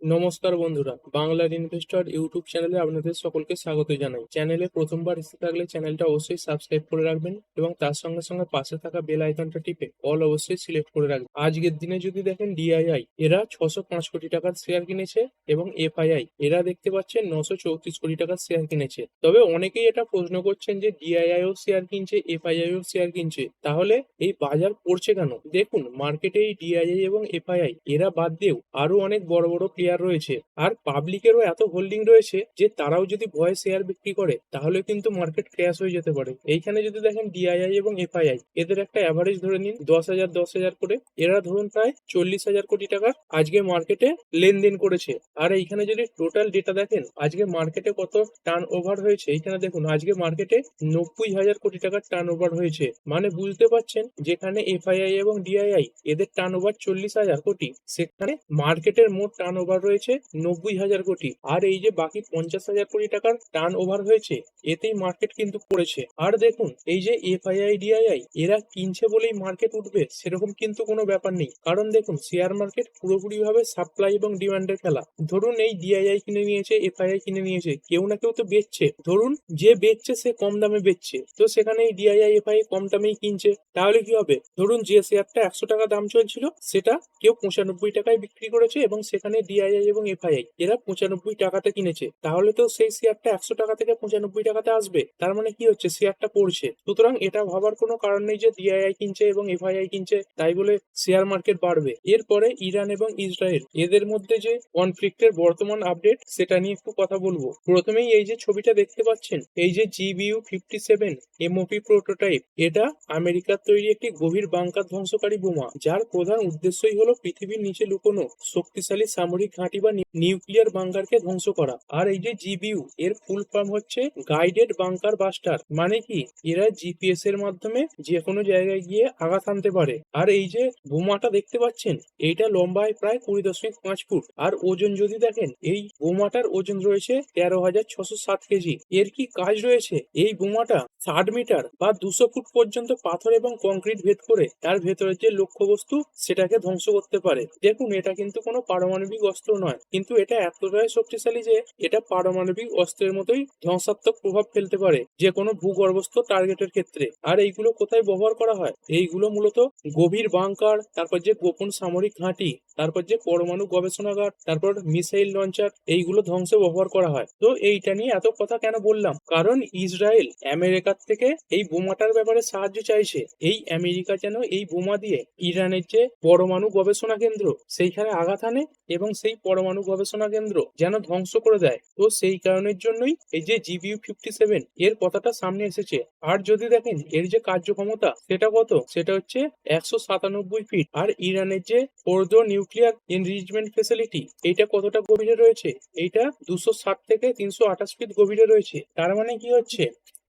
নমস্কার বন্ধুরা বাংলার ইনভেস্টর ইউটিউব চ্যানেলে আপনাদের সকলকে স্বাগত জানাই। চ্যানেলে প্রথমবার এসে থাকলে চ্যানেলটা অবশ্যই সাবস্ক্রাইব করে রাখবেন এবং তার সঙ্গে সঙ্গে পাশে থাকা বেল আইকনটা টিপে অল অবশ্যই সিলেক্ট করে রাখবেন। আজকের দিনে যদি দেখেন ডিআইআই এরা ছশো পাঁচ কোটি টাকার শেয়ার কিনেছে এবং এফআইআই এরা দেখতে পাচ্ছেন নশো চৌত্রিশ কোটি টাকার শেয়ার কিনেছে। তবে অনেকেই এটা প্রশ্ন করছেন যে ডিআইআই ও শেয়ার কিনছে এফআইআই ও শেয়ার কিনছে, তাহলে এই বাজার পড়ছে কেন? দেখুন, মার্কেটে এই ডিআইআই এবং এফআইআই এরা বাদ দিয়েও আরও অনেক বড় বড় প্লেয়ার রয়েছে। আর পাবলিকেরও এত হোল্ডিং রয়েছে যে তারাও যদি ভয়ে শেয়ার বিক্রি করে, তাহলে কিন্তু মার্কেট ক্র্যাশ হয়ে যেতে পারে। এইখানে যদি দেখেন ডিআইআই এবং এফআইআই এদের একটা অ্যাভারেজ ধরে নিন দশ হাজার দশ হাজার করে। এরা ধরুন প্রায় চল্লিশ হাজার কোটি টাকার আজকে মার্কেটে লেনদেন করেছে। আর এইখানে যদি টোটাল ডেটা দেখেন, আজকে মার্কেটে কত টার্ন ওভার হয়েছে? এইখানে দেখুন, আজকে মার্কেটে নব্বই হাজার কোটি টাকার টার্ন ওভার হয়েছে। মানে বুঝতে পারছেন, যেখানে এফআইআই এবং ডিআইআই এদের টার্ন ওভার চল্লিশ হাজার কোটি। সেখানে মার্কেটের মোট টার্ন ওভার রয়েছে নব্বই হাজার কোটি। আর এই যে বাকি পঞ্চাশ হাজার কোটি টাকার টার্ন ওভার হয়েছে, এতেই মার্কেট কিন্তু পড়েছে। আর দেখুন, এই যে এফআইআই ডিআইআই এরা কিনছে বলেই মার্কেট উঠবে, সেরকম কিন্তু কোনো ব্যাপার নেই। কারণ দেখুন, শেয়ার মার্কেট পুরোপুরি ভাবে সাপ্লাই এবং ডিমান্ডের খেলা। ধরুন, এই ডিআইআই কিনে নিয়েছে, এফআইআই কিনে নিয়েছে, কেউ না কেউ তো বেচছে। ধরুন, যে বেচছে, সে কম দামে বেচছে। তো সেখানে এই ডিআইআই এফআই কম দামেই কিনছে। তাহলে কি হবে? ধরুন, যে শেয়ারটা একশো টাকা দাম চলছিল, সেটা কেউ পঁচানব্বই টাকায় বিক্রি করেছে এবং সেখানে ডিআইআই এবং এফআইআই এরা পঁচানব্বই টাকাতে কিনেছে। তাহলে তো সেই শেয়ারটা একশো টাকা থেকে পঁচানব্বই টাকাতে আসবে। তার মানে কি হচ্ছে? শেয়ারটা পড়ছে। সুতরাং এটা ভাবার কোনো কারণ নেই যে ডিআইআই কিনছে এবং এফআইআই কিনছে, তাই বলে শেয়ার মার্কেট বাড়বে। এরপরে ইরান এবং ইসরায়েল, এদের মধ্যে যে কনফ্লিক্টের বর্তমান আপডেট সেটা নিয়ে একটু কথা বলব। প্রথমেই এই যে ছবিটা দেখতে পাচ্ছেন, এই যে GBU fifty seven MOP prototype এটা আমেরিকার তৈরি একটি গভীর বাংকার ধ্বংসকারী বোমা, যার প্রধান উদ্দেশ্যই হলো পৃথিবীর নিচে লুকোনো শক্তিশালী সামরিক ঘাঁটি বা নিউক্লিয়ার বাংকারকে ধ্বংস করা। আর এই যে জিবিউ, এর ফুল ফর্ম হচ্ছে গাইডেড বাংকার বাস্টার মানে কি? এরা জিপিএস এর মাধ্যমে যে কোনো জায়গায় গিয়ে আঘাত আনতে পারে। আর এই যে বোমাটা দেখতে পাচ্ছেন, এইটা লম্বায় প্রায় কুড়ি দশমিক পাঁচ ফুট। আর ওজন যদি দেখেন, এই বোমাটার ওজন রয়েছে তেরো হাজার ছশো সাত কেজি। এর কি কাজ রয়েছে? এই বোমাটা ষাট মিটার বা দুশো ফুট পর্যন্ত পাথর এবং কংক্রিট ভেদ করে, তার ভেতরের যে লক্ষ্যবস্তু, সেটাকে ধ্বংস করতে পারে। দেখুন, এটা কিন্তু কোনো পারমাণবিক অস্ত্র নয়। কিন্তু এটা এতটাই শক্তিশালী যে এটা পারমাণবিক অস্ত্রের মতোই ধ্বংসাত্মক প্রভাব ফেলতে পারে, যে কোনো ভূগর্ভস্থ টার্গেটের ক্ষেত্রে। আর এইগুলো কোথায় ব্যবহার করা হয়? এইগুলো মূলত গভীর বাংকার তারপর যে গোপন সামরিক ঘাঁটি, তারপর যে পরমাণু গবেষণাগার, তারপর মিসাইল লঞ্চার এইগুলো ধ্বংসে ব্যবহার করা হয়। তো এইটা নিয়ে এত কথা কেন বললাম? কারণ ইসরায়েল আমেরিকার থেকে এই বোমাটার ব্যাপারে সাহায্য চাইছে। এই আমেরিকা যেন এই বোমা দিয়ে ইরানের যে পরমাণু গবেষণা কেন্দ্র, সেইখানে আঘাত আনে এবং সেই পরমাণু গবেষণা কেন্দ্র যেন ধ্বংস করে দেয়। তো সেই কারণের জন্যই এই যে জিবিইউ ফিফটি সেভেন এর কথাটা সামনে এসেছে। আর যদি দেখেন, এর যে কার্যক্ষমতা, সেটা কত? সেটা হচ্ছে একশো সাতানব্বই ফিট। আর ইরানের যে ফোর্দো নিউক্লিয়ার এনরিচমেন্ট ফেসিলিটি এটা কতটা গভীরে রয়েছে? এইটা দুশো ষাট থেকে তিনশো আঠাশ ফিট গভীরে রয়েছে। তার মানে কি হচ্ছে?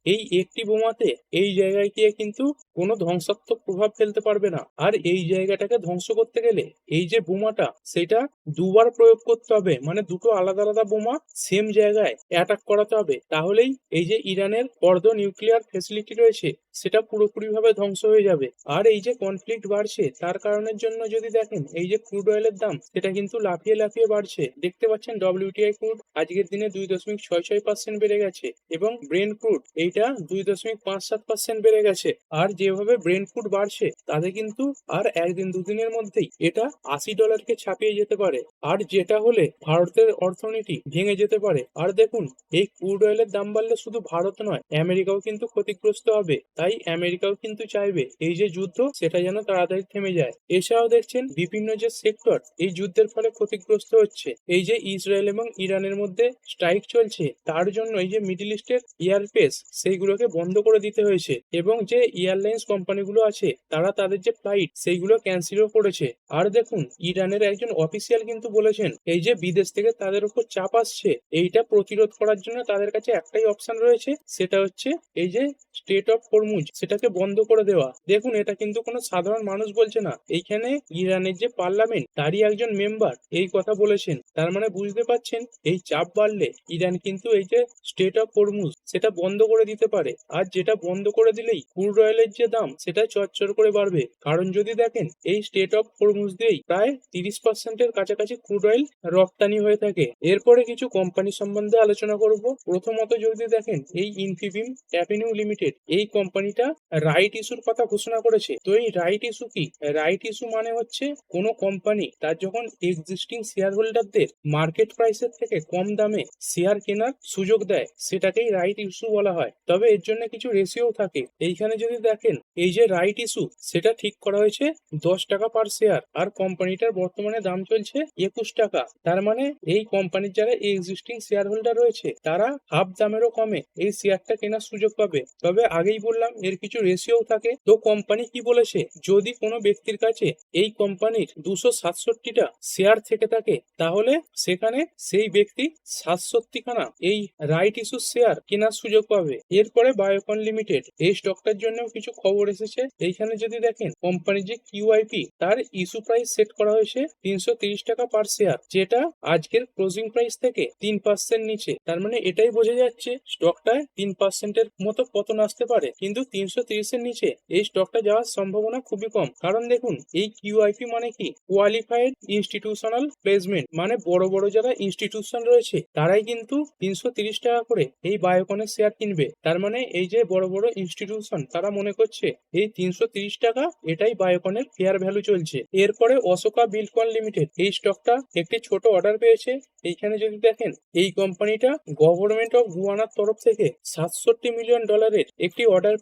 এই একটি বোমাতে এই জায়গায় গিয়ে কিন্তু কোনো ধ্বংসাত্মক প্রভাব ফেলতে পারবে না। আর এই জায়গাটাকে ধ্বংস করতে গেলে এই যে বোমাটা, সেটা দুবার প্রয়োগ করতে হবে। মানে দুটো আলাদা আলাদা বোমা সেম জায়গায় অ্যাটাক করাতে হবে। তাহলেই এই যে ইরানের অর্ধ নিউক্লিয়ার ফেসিলিটি রয়েছে সেটা পুরোপুরি ভাবে ধ্বংস হয়ে যাবে। আর এই যে কনফ্লিক্ট বাড়ছে, তার কারণের জন্য যদি দেখেন, এই যে ক্রুড অয়েলের দাম, সেটা কিন্তু লাফিয়ে লাফিয়ে বাড়ছে। দেখতে পাচ্ছেন ডব্লিউটিআই ক্রুড আজকের দিনে দুই দশমিক ছয় ছয় পার্সেন্ট বেড়ে গেছে এবং ব্রেন ক্রুড এইটা দুই দশমিক পাঁচ সাত পার্সেন্ট বেড়ে গেছে। আর যেভাবে ব্রেন ক্রুড বাড়ছে, তাতে কিন্তু আর একদিন দুদিনের মধ্যেই এটা আশি ডলারকে ছাপিয়ে যেতে পারে। আর যেটা হলে ভারতের অর্থনীতি ভেঙে যেতে পারে। আর দেখুন, এই ক্রুড অয়েলের দাম বাড়লে শুধু ভারত নয়, আমেরিকাও কিন্তু ক্ষতিগ্রস্ত হবে। তাই আমেরিকাও কিন্তু চাইবে এই যে যুদ্ধ, সেটা যেন তাড়াতাড়ি থেমে যায়। এছাড়াও দেখছেন, বিভিন্ন যে সেক্টর, এই যুদ্ধের ফলে ক্ষতিগ্রস্ত হচ্ছে। এই যে ইসরায়েল এবং ইরানের মধ্যে স্ট্রাইক চলছে, তার জন্য এই যে মিডিল ইস্টের এয়ারপেস সেইগুলোকে বন্ধ করে দিতে হয়েছে। এবং যে এয়ারলাইন্স কোম্পানিগুলো আছে, তারা তাদের যে ফ্লাইট, সেইগুলো ক্যান্সেলও করেছে। আর দেখুন, ইরানের একজন অফিসিয়াল কিন্তু বলেছেন, এই যে বিদেশ থেকে তাদের উপর চাপ আসছে, এইটা প্রতিরোধ করার জন্য তাদের কাছে একটাই অপশন রয়েছে, সেটা হচ্ছে এই যে স্টেট অফ হরমুজ হরমুজ সেটাকে বন্ধ করে দেওয়া। দেখুন, এটা কিন্তু কোনো সাধারণ মানুষ বলছে না। এইখানে ইরানের যে পার্লামেন্ট, তারই একজন মেম্বার এই কথা বলেছেন। তার মানে বুঝতে পারছেন, এই চাপ বাড়লে ইরান কিন্তু এই যে স্টেট অফ হরমুজ সেটা বন্ধ করে দিতে পারে। আর যেটা বন্ধ করে দিলেই ক্রুড অয়েলের যে দাম, সেটা চচ্চর করে বাড়বে। কারণ যদি দেখেন, এই স্টেট অফ হরমুজ দিয়েই প্রায় তিরিশ পার্সেন্টের কাছাকাছি ক্রুড অয়েল রপ্তানি হয়ে থাকে। এরপরে কিছু কোম্পানি সম্বন্ধে আলোচনা করব। প্রথমত যদি দেখেন, এই ইনফিবিম অ্যাভিনিউ লিমিটেড এই কোম্পানিটা রাইট ইস্যুর কথা ঘোষণা করেছে। তো এই রাইট ইস্যু কি? রাইট ইস্যু মানে হচ্ছে কোনো কোম্পানি তার যখন এক্সিস্টিং শেয়ার হোল্ডারদের মার্কেট প্রাইসের থেকে কম দামে শেয়ার কেনার সুযোগ দেয়, সেটাকেই রাইট ইস্যু বলা হয়। তবে এর জন্য কিছু রেশিও থাকে। এইখানে যদি দেখেন, এই যে রাইট ইস্যু সেটা ঠিক করা হয়েছে দশ টাকা পার শেয়ার আর কোম্পানিটার বর্তমানে দাম চলছে একুশ টাকা। তার মানে এই কোম্পানির যারা এক্সিস্টিং শেয়ার হোল্ডার রয়েছে, তারা হাফ দামেরও কমে এই শেয়ারটা কেনার সুযোগ পাবে। তবে আগেই বললাম এর কিছু রেশিও থাকে। তো কোম্পানি কি বলেছে? যদি কোনো ব্যক্তির কাছে এই কোম্পানির দুশো সাতষট্টিটা শেয়ার থেকে থাকে, তাহলে সেখানে সেই ব্যক্তি সাতষট্টিখানা এই রাইট ইস্যু শেয়ার কেনার সুযোগ পাবে। এরপরে বায়োকন লিমিটেড এই স্টকটার জন্য কিছু খবর এসেছে। এইখানে যদি দেখেন কোম্পানি যে কিউআইপি তার ইস্যু প্রাইস সেট করা হয়েছে তিনশো তিরিশ টাকা পার শেয়ার যেটা আজকের ক্লোজিং প্রাইস থেকে তিন পার্সেন্ট নিচে। তার মানে এটাই বোঝা যাচ্ছে স্টকটায় তিন পার্সেন্টের মতো পতন আসতে পারে। কিন্তু তিনশো তিরিশের নিচে এই স্টকটা যাওয়ার সম্ভাবনা খুবই কম। কারণ দেখুন, এই কিউআইপি মানে কি? কোয়ালিফাইড ইনস্টিটিউশনাল প্লেসমেন্ট মানে বড় বড় যারা ইনস্টিটিউশন রয়েছে, তারাই কিন্তু তিনশো তিরিশ টাকা করে এই বায়োকনের শেয়ার কিনবে। তার মানে এই যে বড় বড় ইনস্টিটিউশন তারা মনে করছে এই তিনশো তিরিশ টাকা, এটাই বায়োকনের ফেয়ার ভ্যালু চলছে। এরপরে অশোকা বিলকন লিমিটেড এই স্টকটা একটি ছোট অর্ডার পেয়েছে। এইখানে যদি দেখেন, এই কোম্পানিটা গভর্নমেন্ট অফ গুয়ানার তরফ থেকে সাতষট্টি মিলিয়ন ডলারের একটি অর্ডার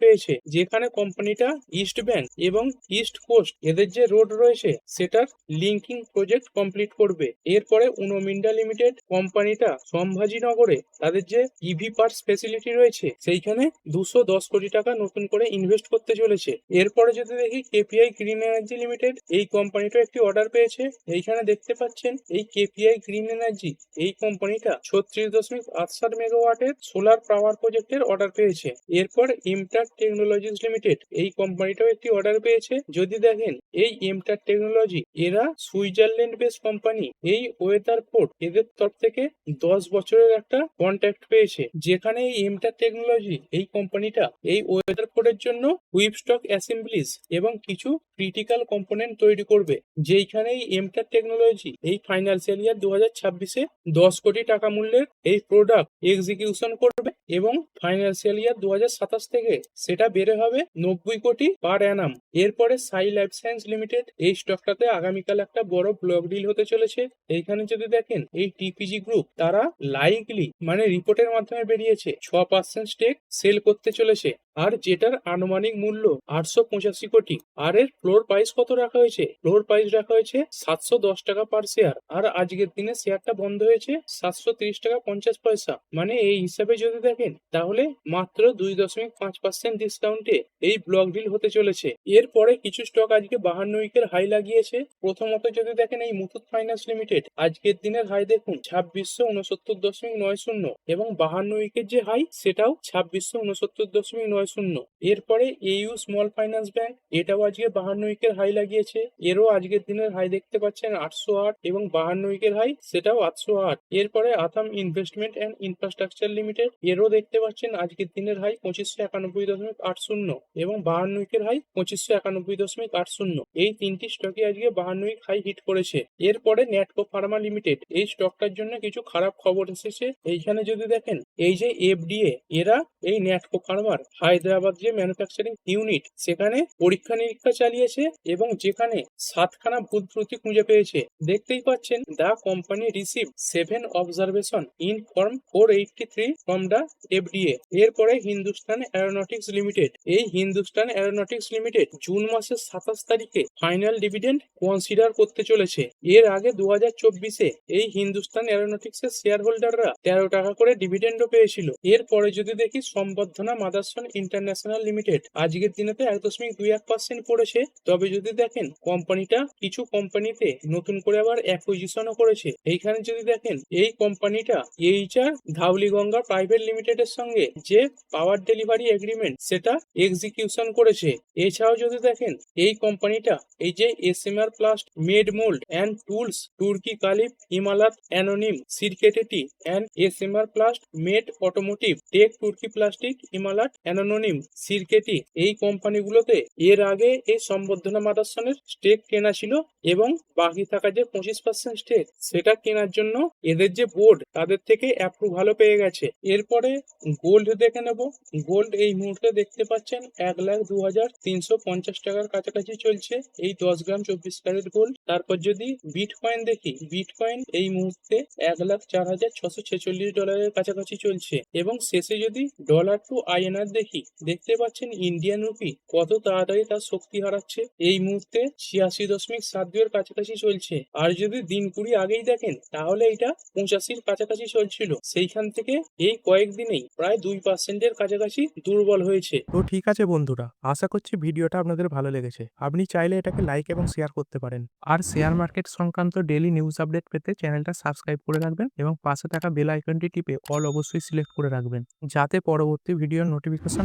যেখানে কোম্পানিটা ইস্ট ব্যাংক এবং ইস্ট কোস্ট এদের যে রোড রয়েছে, সেটার লিঙ্কিং প্রজেক্ট কমপ্লিট করবে। এরপরে উনোমিন্ডা লিমিটেড কোম্পানিটা সম্ভাজিনগরে তাদের যে ইভি পার্টস ফেসিলিটি রয়েছে, সেইখানে দুশো দশ কোটি টাকা নতুন করে ইনভেস্ট করতে চলেছে। এরপরে যদি দেখি কেপিআই গ্রিন এনার্জি লিমিটেড এই কোম্পানিটা একটি অর্ডার পেয়েছে। এইখানে দেখতে পাচ্ছেন, এই কেপিআই গ্রিন এনার্জি এই কোম্পানিটা ছত্রিশ দশমিক আট সাত মেগাওয়াটের সোলার পাওয়ার প্রজেক্টের অর্ডার পেয়েছে। এরপর ইমটার টেকনোলজিস লিমিটেড এই কোম্পানিটাও একটি অর্ডার পেয়েছে। যদি দেখেন, এই এমটার টেকনোলজি এরা সুইজারল্যান্ড বেস কোম্পানি এই ওয়েদার পোর্ট এদের তরফ থেকে দশ বছরের একটা কন্ট্যাক্ট পেয়েছে। যেখানে এই ইমটার টেকনোলজি এই কোম্পানিটা এই ওয়েদার পোর্টের জন্য হুইপ স্টক অ্যাসেম্বলিজ এবং কিছু ক্রিটিক্যাল কম্পোনেন্ট তৈরি করবে। যেইখানে এই এমটার টেকনোলজি এই ফাইন্যান্সিয়াল ইয়ার দু হাজার ছাব্বিশে দশ কোটি টাকা মূল্যের এই প্রোডাক্ট এক্সিকিউশন করবে। এবং ফাইন্যান্সিয়াল ইয়ার দু সাতাশ থেকে সেটা বেড়ে হবে নব্বই কোটি পার অ্যানাম। এরপরে সাই লাইফ সায়েন্স লিমিটেড এই স্টকটাতে আগামীকাল একটা বড় ব্লক ডিল হতে চলেছে। এইখানে যদি দেখেন, এই টিপিজি গ্রুপ তারা লাইকলি মানে রিপোর্টের মাধ্যমে বেরিয়েছে। ছ পার্সেন্ট স্টেক সেল করতে চলেছে। আর যেটার আনুমানিক মূল্য আটশো পঁচাশি কোটি, আর এর ফ্লোর প্রাইস কত রাখা হয়েছে? ফ্লোর প্রাইস রাখা হয়েছে সাতশো দশ টাকা পার শেয়ার আর আজকের দিনে শেয়ারটা বন্ধ হয়েছে সাতশো তিরিশ টাকা পঞ্চাশ পয়সা। মানে এই হিসাবে যদি দেখেন, তাহলে মাত্র দুই দশমিক পাঁচ পার্সেন্ট ডিসকাউন্টে এই ব্লক ডিল হতে চলেছে। এরপরে কিছু স্টক আজকে বাহান্ন উইকের হাই লাগিয়েছে। প্রথমত যদি দেখেন এই মুথুট ফাইন্যান্স লিমিটেড আজকের দিনের হাই দেখুন ছাব্বিশশো উনসত্তর দশমিক নয় শূন্য এবং বাহান্ন উইকের যে হাই সেটাও ছাব্বিশশো উনসত্তর দশমিক নয় শূন্য। এরপরে এইউ স্মল ফাইন্যান্স ব্যাংক এটাও আজকে বাহান্ন উইকের হাই লাগিয়েছে। এরও আজকের দিনের হাই দেখতে পাচ্ছেন আটশো আট এবং বাহান্ন উইকের হাই সেটাও আটশো আট। এরপরে Assam Investment and Infrastructure Limited এরও দেখতে পাচ্ছেন আজকের দিনের হাই পঁচিশশো একানব্বই দশমিক আট শূন্য এবং বাহান্ন উইকের হাই পঁচিশশো একানব্বই দশমিক আট শূন্য। এই তিনটি স্টকে আজকে বাহান্ন উইক হাই হিট করেছে। এরপরে নেটকো ফার্মা লিমিটেড এই স্টকটার জন্য কিছু খারাপ খবর এসেছে। এইখানে যদি দেখেন, এই যে এফডিএ এরা এই নেটকো ফার্মার হায়দ্রাবাদ যে ম্যানুফ্যাকচারিং ইউনিট সেখানে পরীক্ষা নিরীক্ষা চালিয়েছে এবং যেখানে সাতখানা ভুল ত্রুটি খুঁজে পেয়েছে। দেখতেই পাচ্ছেন the company receive seven observation in form four eighty three from the FDA এরপরে হিন্দুস্তান অ্যারোনটিক্স লিমিটেড এই হিন্দুস্তান অ্যারোনটিক্স লিমিটেড জুন মাসের সাতাশ তারিখে ফাইনাল ডিভিডেন্ড কনসিডার করতে চলেছে। এর আগে দু হাজার চব্বিশে এই হিন্দুস্তান অ্যারোনটিক্স এর শেয়ার হোল্ডাররা তেরো টাকা করে ডিভিডেন্ডও পেয়েছিল। এরপরে যদি দেখি, সম্বর্ধনা মাদারসন ইন্টারন্যাশনাল লিমিটেড আজকের দিনেতে এক দশমিক দুই এক পার্সেন্ট পড়েছে। তবে যদি দেখেন, কোম্পানিটা কিছু কোম্পানিতে নতুন করে আবার অ্যাকুইজিশনও করেছে। এইখানে যদি দেখেন, এই কোম্পানিটা এইচআর ধাউলিগঙ্গা প্রাইভেট লিমিটেডের সঙ্গে যে পাওয়ার ডেলিভারি এগ্রিমেন্ট সেটা এক্সিকিউশন করেছে। এছাড়াও যদি দেখেন, এই কোম্পানিটা এই যে SMR Plast Met mould and tools Turkey caliph হিমালাত অ্যানোনিম, সিরকেটেটি and SMR Plast Met automotive tech Turkey plastic হিমালাত অ্যানোনিম সিরকেটি এই কোম্পানিগুলোতে এর আগে এই সম্বর্ধনা মাদাসনের স্টেক কেনা ছিল এবং বাকি থাকা যে পঁচিশ পার্সেন্ট স্টেক সেটা কেনার জন্য এদের যে বোর্ড তাদের থেকে অ্যাপ্রুভ ভালো পেয়ে গেছে। এরপরে গোল্ড দেখে নেব। গোল্ড এই মুহূর্তে দেখতে পাচ্ছেন এক লাখ দু হাজার তিনশো পঞ্চাশ টাকার কাছাকাছি চলছে। এই দশ গ্রাম চব্বিশ ক্যারেট গোল্ড তারপর যদি বিট কয়েন দেখি বিট কয়েন এই মুহূর্তে এক লাখ চার হাজার ছশো ছেচল্লিশ ডলারের কাছাকাছি চলছে। এবং শেষে যদি ডলার টু আইএনআর দেখি দেখতে পাচ্ছেন ইন্ডিয়ান রুপি কত তাড়াতাড়ি তার শক্তি হারাচ্ছে। এই মুহূর্তে ছিয়াশি দশমিক সাত দুয়ের কাছাকাছি চলছে। আর যদি দিন কুড়ি আগেই দেখেন, তাহলে এটা পঁচাশির কাছাকাছি চলছিল। সেইখান থেকে এই কয়েকদিনেই প্রায় দুই পার্সেন্টের কাছাকাছি দুর্বল হয়েছে। তো ঠিক আছে বন্ধুরা, আশা করছি ভিডিওটা আপনাদের ভালো লেগেছে। আপনি চাইলে এটাকে লাইক এবং শেয়ার করতে পারেন। আর শেয়ার মার্কেট সংক্রান্ত ডেলি নিউজ আপডেট পেতে চ্যানেলটা সাবস্ক্রাইব করে রাখবেন এবং পাশে থাকা বেল আইকনটি টিপে অল অবশ্যই সিলেক্ট করে রাখবেন। যাতে পরবর্তী ভিডিওর নোটিফিকেশন